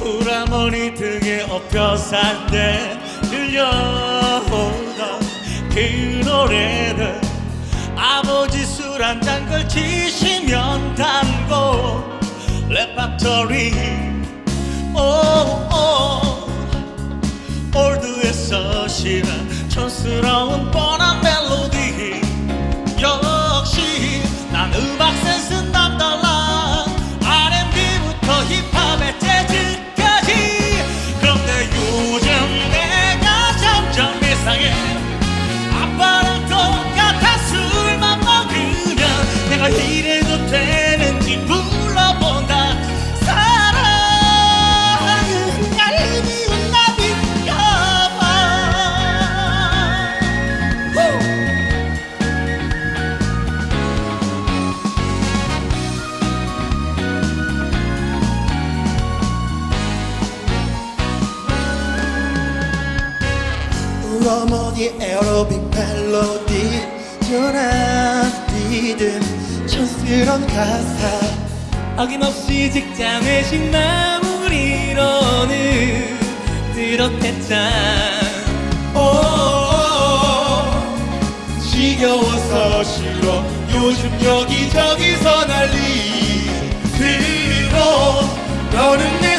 우라머니 등에 엎여 살때 들려오던 그 노래는 아버지 술 한 잔 걸치시면 단고 레파토리. 오오. 올드에서 실은 촌스러운 뻔 러머니 에어로빅 멜로디 연한 리듬 촌스런 가사 어김없이 직장회식 마무리로는 들었댔다 지겨워서 싫어 요즘 여기저기서 난리 들어 너는 내